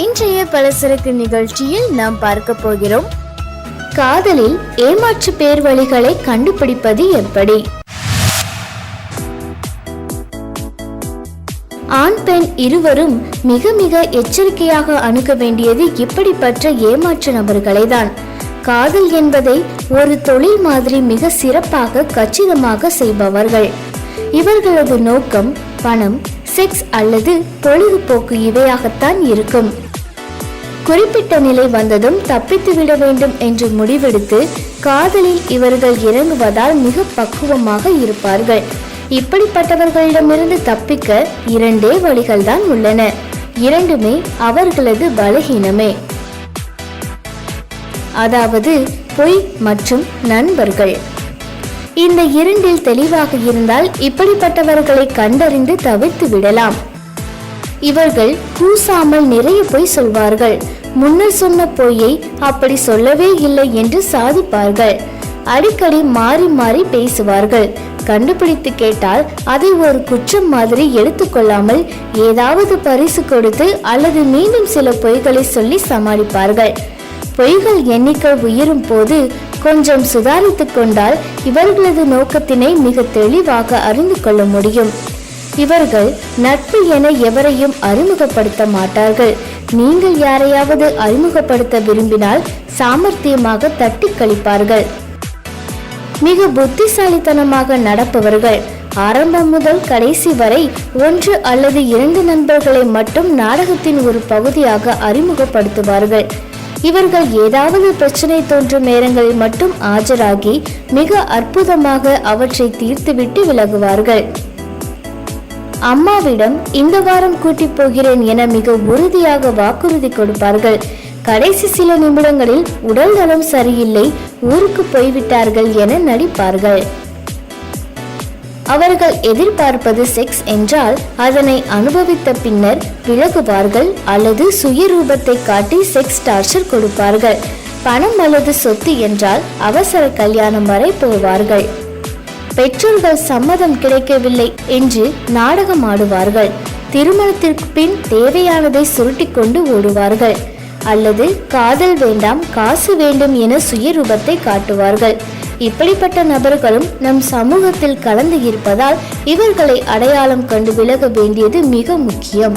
இன்றைய பலசரக்கு நிகழ்ச்சியில் நாம் பார்க்க போகிறோம். காதலில் ஏமாற்று பேர் வழிகளை கண்டுபிடிப்பது எப்படி? ஆண் பெண் இருவரும் மிக மிக எச்சரிக்கையாக அணுக வேண்டியது இப்படிப்பட்ட ஏமாற்று நபர்களை தான் காதல் என்பதை ஒரு தொழில் மாதிரி மிக சிறப்பாக கச்சிதமாக செய்பவர்கள். இவர்களது நோக்கம் பணம் செக்ஸ் அல்லது பொழுதுபோக்கு இவையாகத்தான் இருக்கும். குறிப்பிட்ட நிலை வந்ததும் தப்பித்து விட வேண்டும் என்று முடிவெடுத்து காதலில் இவர்கள் இறங்குவதால் மிக பக்குவமாக இருப்பார்கள். இப்படிப்பட்டவர்களிடமிருந்து தப்பிக்க இரண்டே வழிகள் தான் உள்ளன. இரண்டுமே அவர்களது பலகீனமே. அதாவது பொய் மற்றும் நண்பர்கள். இந்த இரண்டில் தெளிவாக இருந்தால் இப்படிப்பட்டவர்களை கண்டறிந்து தவிர்த்து விடலாம். இவர்கள் கூசாமல் நிறைய பொய் சொல்வார்கள். முன்னர் சொன்ன பொய்யை அப்படி சொல்லவே இல்லை என்று சாதிப்பார்கள். அடிக்கடி மாறி மாறி பேசுவார்கள். கண்டுபிடித்து கேட்டால் அதை ஒரு குற்றம் மாதிரி எடுத்துக்கொள்ளாமல் ஏதாவது பரிசு கொடுத்து அல்லது மீண்டும் சில பொய்களை சொல்லி சமாளிப்பார்கள். பொய்கள் எண்ணிக்கை உயரும் போது கொஞ்சம் சுதாரித்துக் கொண்டால் இவர்களது நோக்கத்தினை மிக தெளிவாக அறிந்து கொள்ள முடியும். இவர்கள் நட்பு என எவரையும் அறிமுகப்படுத்த மாட்டார்கள். நீங்கள் யாரையாவது அறிமுகப்படுத்த விரும்பினால் சாமர்த்தியமாக தட்டி கழிப்பார்கள். மிக புத்திசாலித்தனமாக நடப்பவர்கள். ஆரம்பம் முதல் கடைசி வரை ஒன்று அல்லது இரண்டு நண்பர்களை மட்டும் நாடகத்தின் ஒரு பகுதியாக அறிமுகப்படுத்துவார்கள். இவர்கள் ஏதாவது பிரச்சனை தோன்றும் நேரங்களில் மட்டும் ஆஜராகி மிக அற்புதமாக அவற்றை தீர்த்துவிட்டு விலகுவார்கள். அம்மாவிடம் இந்த வாரம் கூட்டி போகிறேன் என மிக உறுதியாக வாக்குறுதி கொடுப்பார்கள். கடைசி சில நிமிடங்களில் உடல் நலம் சரியில்லை ஊருக்கு போய்விட்டார்கள் என நடிப்பார்கள். அவர்கள் எதிர்பார்ப்பது செக்ஸ் என்றால் அதனை அனுபவித்த பின்னர் விலகுவார்கள் அல்லது சுயரூபத்தை காட்டி செக்ஸ் டார்ச்சர் கொடுப்பார்கள். பணம் அல்லது சொத்து என்றால் அவசர கல்யாணம் வரை போவார்கள். பெற்றோர்கள் சம்மதம் கிடைக்கவில்லை என்று நாடகம் ஆடுவார்கள். திருமணத்திற்கு பின் தேவையானதை சுருட்டிக் கொண்டு ஓடுவார்கள். அல்லது காதல் வேண்டாம் காசு வேண்டும் என சுயரூபத்தை காட்டுவார்கள். இப்படிப்பட்ட நபர்களும் நம் சமூகத்தில் கலந்து இருப்பதால் இவர்களை அடையாளம் கண்டு விலக வேண்டியது மிக முக்கியம்.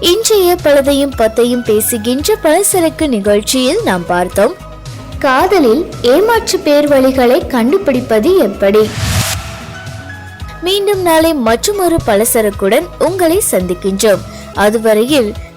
இன்றைய பலதையும் பத்தையும் பேசுகின்ற பழசரக்கு நிகழ்ச்சியில் நாம் பார்த்தோம். காதலில் ஏமாற்று பேர் வழிகளை கண்டுபிடிப்பது எப்படி? மீண்டும் நாளை மற்றொரு பலசரக்குடன் உங்களை சந்திக்கின்றோம். அதுவரையில்